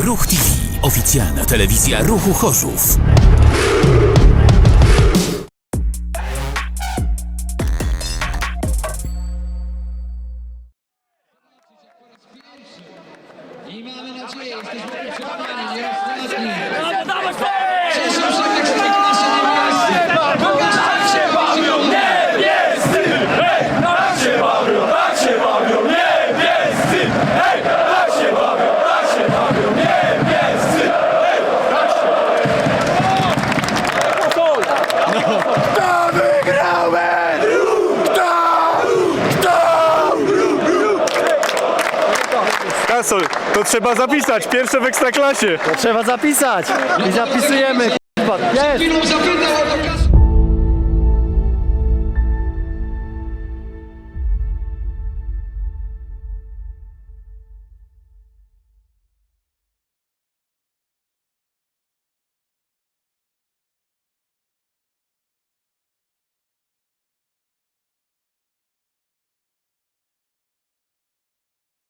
Ruch TV. Oficjalna telewizja Ruchu Chorzów. I mamy nadzieję, jesteśmy nie. Cieszę się wykrzyk To trzeba zapisać, pierwsze w Ekstraklasie. Trzeba zapisać i zapisujemy. Jest!